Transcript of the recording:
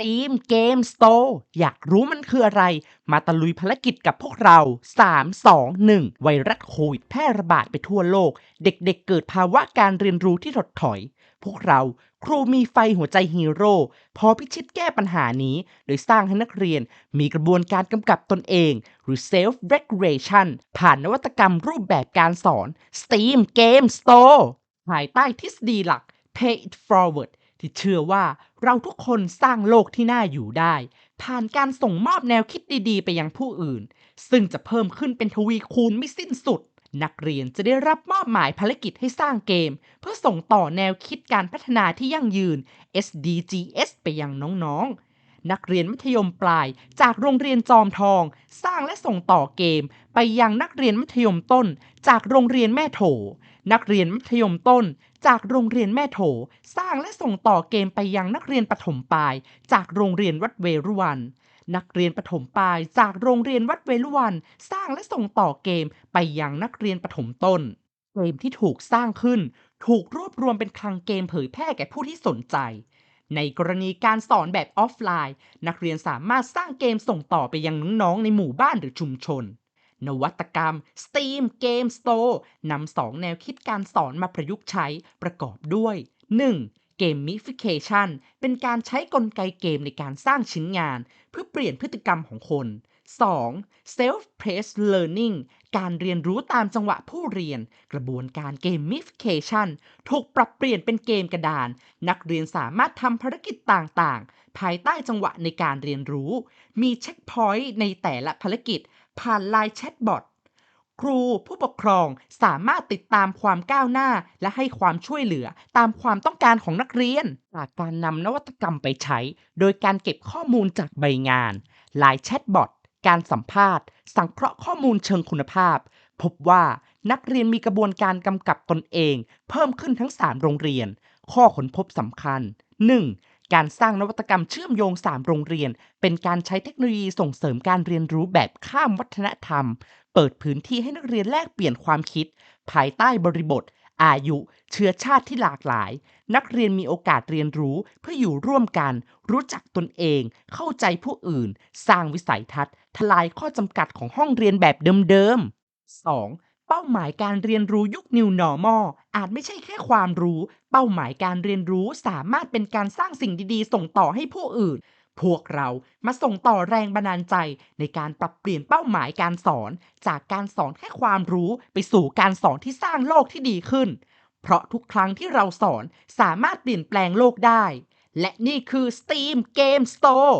ทีมเกมสโตร์อยากรู้มันคืออะไร มาตะลุยภารกิจกับพวกเรา 3 2 1 ไวรัสโควิดแพร่ระบาดไปทั่วโลก เด็กๆเเกิดภาวะการเรียนรู้ที่ถดถอย พวกเราครูมีไฟหัวใจฮีโร่พอพิชิตแก้ปัญหานี้ โดยสร้างให้นักเรียนมีกระบวนการกำกับตนเอง หรือ self regulation ผ่านนวัตกรรมรูปแบบการสอน STEAM Game Store ภายใต้ทฤษฎีหลัก Pay it forward ที่เชื่อว่าเราทุกคนสร้างโลกที่น่าอยู่ได้ ผ่านการส่งมอบแนวคิดดีๆ ไปยังผู้อื่น ซึ่งจะเพิ่มขึ้นเป็นทวีคูณไม่สิ้นสุด นักเรียนจะได้รับมอบหมายภารกิจให้สร้างเกม เพื่อส่งต่อแนวคิดการพัฒนาที่ยั่งยืน SDGs ไปยังน้องๆ นักเรียนมัธยมปลายจากโรงเรียนจอมทอง สร้างและส่งต่อเกม ไปยังนักเรียนมัธยมต้น จากโรงเรียนแม่โถ นักเรียนมัธยมต้น จากโรงเรียนแม่โถ สร้างและส่งต่อเกมไปยังนักเรียนประถมปลาย จากโรงเรียนวัดเวรุวันนักเรียนประถมปลายจากโรงเรียนวัดเวรุวัน สร้างและส่งต่อเกมไปยังนักเรียนประถมต้น เกมที่ถูกสร้างขึ้น ถูกรวบรวมเป็นคลังเกมเผยแพร่แก่ผู้ที่สนใจ ในกรณีการสอนแบบออฟไลน์ นักเรียนสามารถสร้างเกมส่งต่อไปยังน้องๆในหมู่บ้านหรือชุมชน นวัตกรรม STEAM Game Store นำสองแนวคิดการสอนมาประยุกต์ใช้ประกอบด้วย 1. Gamification เป็นการใช้กลไกเกมในการสร้างชิ้นงาน เพื่อเปลี่ยนพฤติกรรมของคน 2. Self-paced Learning การเรียนรู้ตามจังหวะผู้เรียน กระบวนการ Gamification ถูกปรับเปลี่ยนเป็นเกมกระดาน นักเรียนสามารถทำภารกิจต่างๆ ภายใต้จังหวะในการเรียนรู้ มีเช็คพอยต์ในแต่ละภารกิจ ผ่านไลน์แชทบอทครูผู้ปกครองสามารถติดตามความก้าวหน้า และให้ความช่วยเหลือตามความต้องการของนักเรียน จากการนำนวัตกรรมไปใช้ โดยการเก็บข้อมูลจากใบงานไลน์แชทบอท การสัมภาษณ์ สังเคราะห์ข้อมูลเชิงคุณภาพ พบว่านักเรียนมีกระบวนการกำกับตนเอง เพิ่มขึ้นทั้ง 3 โรงเรียน ข้อค้นพบสำคัญ 1. การสร้างนวัตกรรมเชื่อมโยง 3 โรงเรียน เป็นการใช้เทคโนโลยีส่งเสริมการเรียนรู้แบบข้ามวัฒนธรรม เปิดพื้นที่ให้นักเรียนแลกเปลี่ยนความคิด ภายใต้บริบท อายุ เชื้อชาติที่หลากหลาย นักเรียนมีโอกาสเรียนรู้เพื่ออยู่ร่วมกัน รู้จักตนเอง เข้าใจผู้อื่น สร้างวิสัยทัศน์ ทลายข้อจำกัดของห้องเรียนแบบเดิมๆ 2. เป้าหมายการเรียนรู้ยุค New Normal อาจไม่ใช่แค่ความรู้ เป้าหมายการเรียนรู้สามารถเป็นการสร้างสิ่งดีๆ ส่งต่อให้ผู้อื่น พวกเรามาส่งต่อแรงบันดาลใจในการปรับเปลี่ยนเป้าหมายการสอน จากการสอนแค่ความรู้ไปสู่การสอนที่สร้างโลกที่ดีขึ้น เพราะทุกครั้งที่เราสอนสามารถเปลี่ยนแปลงโลกได้ และนี่คือ STEAM Game Store